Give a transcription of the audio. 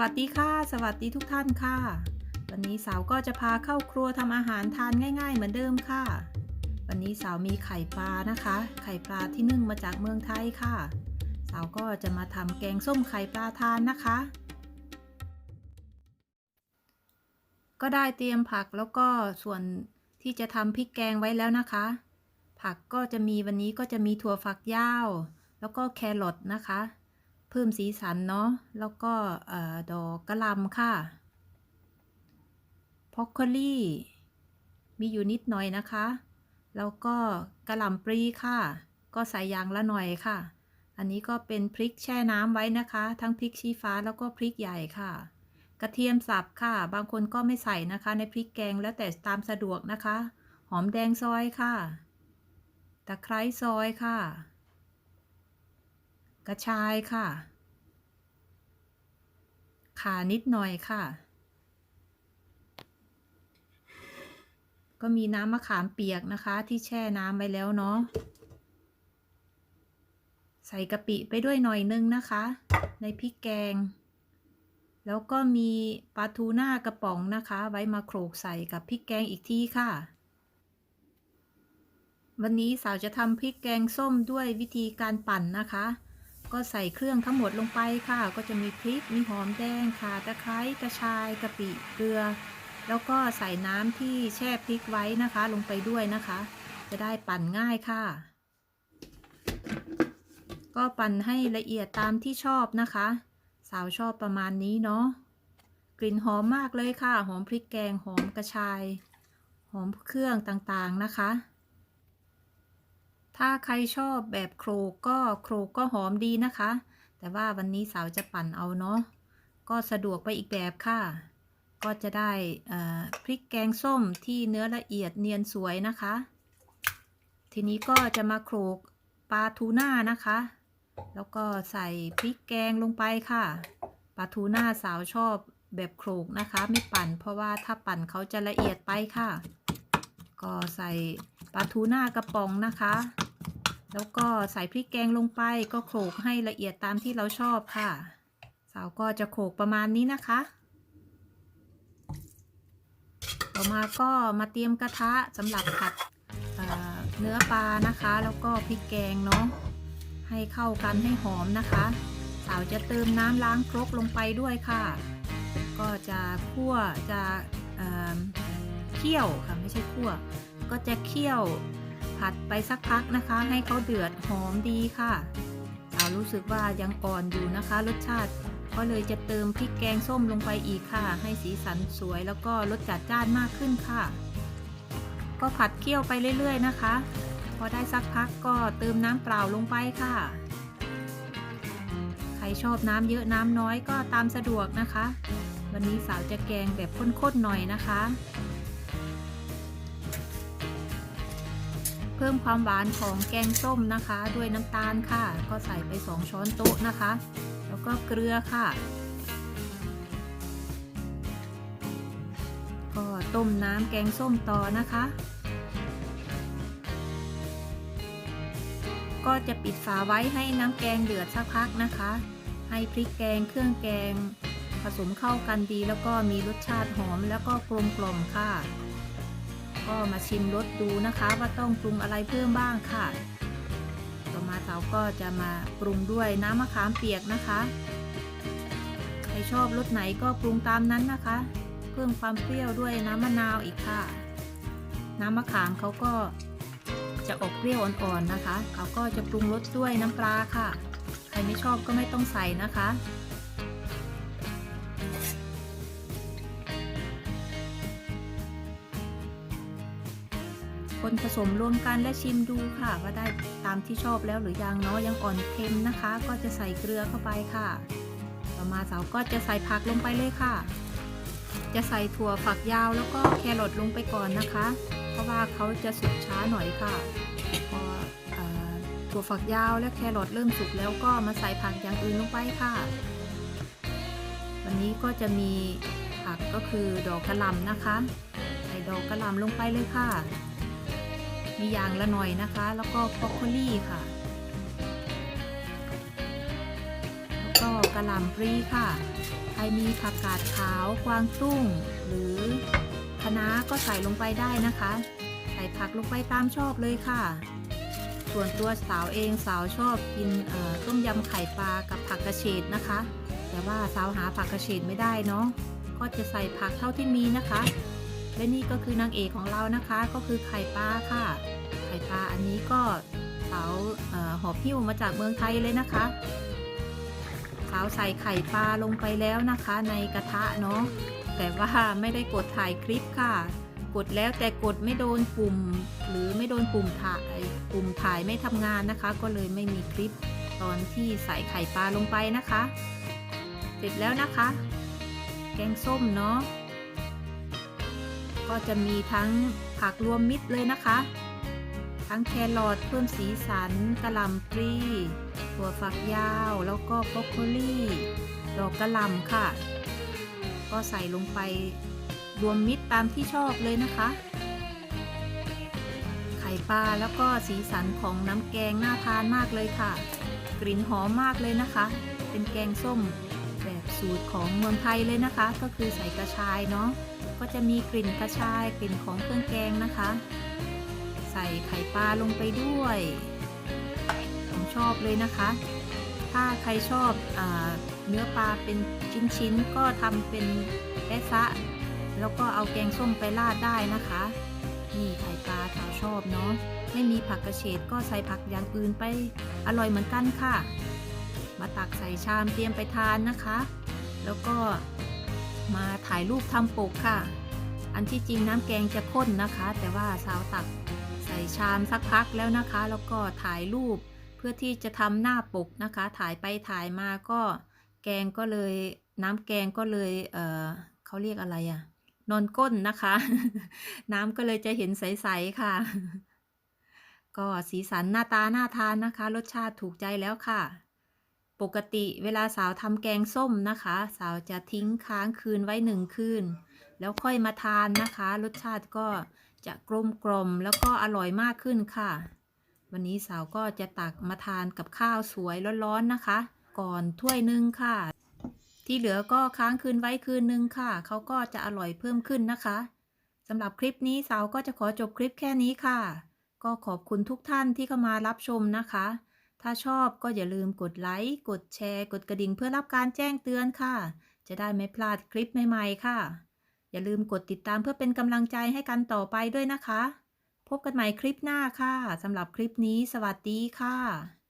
วัสดีค่ะ สวัสดีทุกท่านค่ะ วันนี้สาวก็จะพาเข้าครัวทำอาหารทานง่าย ๆ เหมือนเดิมค่ะ วันนี้สาวมีไข่ปลานะคะ ไข่ปลาที่นึ่งมาจากเมืองไทยค่ะ สาวก็จะมาทำแกงส้มไข่ปลาทานนะคะ ก็ได้เตรียมผักแล้วก็ส่วนที่จะทำพริกแกงไว้แล้วนะคะ ผักก็จะมีวันนี้ก็จะมีถั่วฝักยาว แล้วก็แครอทนะคะ เพิ่มสีสันเนาะ แล้วก็อดอกกระลำค่ะพอกโคลี่มีอยู่นิดหน่อยนะคะ แล้วก็กระหล่ำปลีค่ะ ก็ใส่ยางละหน่อยค่ะ อันนี้ก็เป็นพริกแช่น้ำไว้นะคะ ทั้งพริกชี้ฟ้าแล้วก็พริกใหญ่ค่ะ กระเทียมสับค่ะ บางคนก็ไม่ใส่นะคะ ในพริกแกงแล้วแต่ตามสะดวกนะคะ หอมแดงซอยค่ะ ตะไคร้ซอยค่ะ กระชายค่ะ ขานิดหน่อยค่ะ ก็มีน้ำมะขามเปียกนะคะ ที่แช่น้ำไว้แล้วเนาะ ใส่กะปิไปด้วยหน่อยนึงนะคะ ในพริกแกง แล้วก็มีปลาทูน่ากระป๋องนะคะ ไว้มาโขลกใส่กับพริกแกงอีกทีค่ะวันนี้สาวจะทำพริกแกงส้มด้วยวิธีการปั่นนะคะ ก็ใส่เครื่องทั้งหมดลงไปค่ะ ก็จะมีพริก มีหอมแดงค่ะตะไคร้กระชายกะปิเกลือ แล้วก็ใส่น้ำที่แช่พริกไว้นะคะ ลงไปด้วยนะคะ จะได้ปั่นง่ายค่ะ ก็ปั่นให้ละเอียดตามที่ชอบนะคะ สาวชอบประมาณนี้เนาะกลิ่นหอมมากเลยค่ะ หอมพริกแกงหอมกระชาย หอมเครื่องต่างๆนะคะ ถ้าใครชอบแบบโครกก็โครกก็หอมดีนะคะ แต่ว่าวันนี้สาวจะปั่นเอาเนาะก็สะดวกไปอีกแบบค่ะ ก็จะได้พริกแกงส้มที่เนื้อละเอียดเนียนสวยนะคะ ทีนี้ก็จะมาโขลกปลาทูน่านะคะ แล้วก็ใส่พริกแกงลงไปค่ะปลาทูน่าสาวชอบแบบโขลกนะคะ ไม่ปั่น เพราะว่าถ้าปั่นเขาจะละเอียดไปค่ะ ก็ใส่ปลาทูน่ากระป๋องนะคะ แล้วก็ใส่พริกแกงลงไปก็โขลกให้ละเอียดตามที่เราชอบค่ะ สาวก็จะโขลกประมาณนี้นะคะ ต่อมาก็มาเตรียมกระทะสำหรับผัดเเนื้อปลานะคะ แล้วก็พริกแกงเนาะให้เข้ากันให้หอมนะคะ สาวจะเติมน้ำล้างครกลงไปด้วยค่ะ ก็จะคั่วจะเคี่ยวค่ะไม่ใช่คั่ว ก็จะเคี่ยว ผัดไปสักพักนะคะ ให้เขาเดือดหอมดีค่ะสาวรู้สึกว่ายังอ่อนอยู่นะคะ รสชาติก็เลยจะเติมพริกแกงส้มลงไปอีกค่ะ ให้สีสันสวยแล้วก็รสจัดจ้านมากขึ้นค่ะ ก็ผัดเคี่ยวไปเรื่อยๆนะคะ พอได้สักพักก็เติมน้ำเปล่าลงไปค่ะ ใครชอบน้ำเยอะน้ำน้อยก็ตามสะดวกนะคะ วันนี้สาวจะแกงแบบข้นๆหน่อยนะคะ เพิ่มความหวานของแกงส้มนะคะ ด้วยน้ำตาลค่ะ ก็ใส่ไป 2 ช้อนโต๊ะนะคะ แล้วก็เกลือค่ะ ก็ต้มน้ำแกงส้มต่อนะคะ ก็จะปิดฝาไว้ให้น้ำแกงเดือดสักพักนะคะ ให้พริกแกงเครื่องแกงผสมเข้ากันดีแล้วก็มีรสชาติหอมแล้วก็กลมกล่อมค่ะ ก็มาชิมรสดูนะคะว่าต้องปรุงอะไรเพิ่มบ้างค่ะ ต่อมาเราก็จะมาปรุงด้วยน้ำมะขามเปียกนะคะ ใครชอบรสไหนก็ปรุงตามนั้นนะคะ เพิ่มความเปรี้ยวด้วยน้ำมะนาวอีกค่ะ น้ำมะขามเขาก็จะออกเปรี้ยวอ่อนๆนะคะ เขาก็จะปรุงรสด้วยน้ำปลาค่ะ ใครไม่ชอบก็ไม่ต้องใส่นะคะ คนผสมรวมกันและชิมดูค่ะ ว่าได้ตามที่ชอบแล้วหรือยังเนาะยังอ่อนเค็มนะคะ ก็จะใส่เกลือเข้าไปค่ะ ต่อมาสาวก็จะใส่ผักลงไปเลยค่ะ จะใส่ถั่วฝักยาวแล้วก็แครอทลงไปก่อนนะคะ เพราะว่าเขาจะสุกช้าหน่อยค่ะพอถั่วฝักยาวและแครอทเริ่มสุกแล้วก็มาใส่ผักอย่างอื่นลงไปค่ะ วันนี้ก็จะมีผักก็คือดอกกระหล่ำนะคะ ใส่ดอกกระหล่ำลงไปเลยค่ะ มีอย่างละหน่อยนะคะ แล้วก็บรอกโคลี่ค่ะ แล้วก็กระหล่ำปลีค่ะ ใครมีผักกาดขาวกวางตุ้ง หรือคะน้าก็ใส่ลงไปได้นะคะ ใส่ผักลงไปตามชอบเลยค่ะ ส่วนตัวสาวเองสาวชอบกินต้มยำไข่ปลากับผักกระเฉดนะคะ แต่ว่าสาวหาผักกระเฉดไม่ได้เนาะก็จะใส่ผักเท่าที่มีนะคะ และนี่ก็คือนางเอกของเรานะคะก็คือไข่ปลาค่ะ ไข่ปลาอันนี้ก็สาวหอบหิ้วมาจากเมืองไทยเลยนะคะ สาวใส่ไข่ปลาลงไปแล้วนะคะในกระทะเนาะแต่ว่าไม่ได้กดถ่ายคลิปค่ะ กดแล้วแต่กดไม่โดนปุ่ม หรือไม่โดนปุ่มถ่ายปุ่มถ่ายไม่ทำงานนะคะ ก็เลยไม่มีคลิปตอนที่ใส่ไข่ปลาลงไปนะคะ เสร็จแล้วนะคะ แกงส้มเนาะ ก็จะมีทั้งผักรวมมิตรเลยนะคะ ทั้งแครอทเพิ่มสีสันกระหล่ำปลีถั่วฝักยาว แล้วก็บรอกโคลีดอกกระหล่ำค่ะ ก็ใส่ลงไปรวมมิตรตามที่ชอบเลยนะคะ ไข่ปลาแล้วก็สีสันของน้ำแกงน่าทานมากเลยค่ะ กลิ่นหอมมากเลยนะคะ เป็นแกงส้ม สูตรของเมืองไทยเลยนะคะ ก็คือใส่กระชายเนาะก็จะมีกลิ่นกระชายกลิ่นของเครื่องแกงนะคะ ใส่ไข่ปลาลงไปด้วยผมชอบเลยนะคะ ถ้าใครชอบอเนื้อปลาเป็นชิ้นๆก็ทำเป็นแปะซะ แล้วก็เอาแกงส้มไปราดได้นะคะนี่ไข่ปลาสาวชอบเนาะไม่มีผักกระเฉดก็ใส่ผักอย่างอื่นไปอร่อยเหมือนกันค่ะ มาตักใส่ชามเตรียมไปทานนะคะ แล้วก็มาถ่ายรูปทำปกค่ะ อันที่จริงน้ำแกงจะข้นนะคะ แต่ว่าสาวตักใส่ชามสักพักแล้วนะคะ แล้วก็ถ่ายรูปเพื่อที่จะทำหน้าปกนะคะ ถ่ายไปถ่ายมาก็แกงก็เลยน้ำแกงก็เลยเออเขาเรียกอะไรอะนอนก้นนะคะ น้ำก็เลยจะเห็นใสๆค่ะ ก็สีสันหน้าตาน่าทานนะคะ รสชาติถูกใจแล้วค่ะ ปกติเวลาสาวทำแกงส้มนะคะ สาวจะทิ้งค้างคืนไว้หนึ่งคืน แล้วค่อยมาทานนะคะ รสชาติก็จะกลมกลมแล้วก็อร่อยมากขึ้นค่ะ วันนี้สาวก็จะตักมาทานกับข้าวสวยร้อนๆนะคะ ก่อนถ้วยหนึ่งค่ะ ที่เหลือก็ค้างคืนไว้คืนนึงค่ะ เขาก็จะอร่อยเพิ่มขึ้นนะคะสำหรับคลิปนี้สาวก็จะขอจบคลิปแค่นี้ค่ะ ก็ขอบคุณทุกท่านที่เข้ามารับชมนะคะ ถ้าชอบก็อย่าลืมกดไลค์ กดแชร์ กดกระดิ่งเพื่อรับการแจ้งเตือนค่ะ จะได้ไม่พลาดคลิปใหม่ๆค่ะ อย่าลืมกดติดตามเพื่อเป็นกำลังใจให้กันต่อไปด้วยนะคะ พบกันใหม่คลิปหน้าค่ะสำหรับคลิปนี้ สวัสดีค่ะ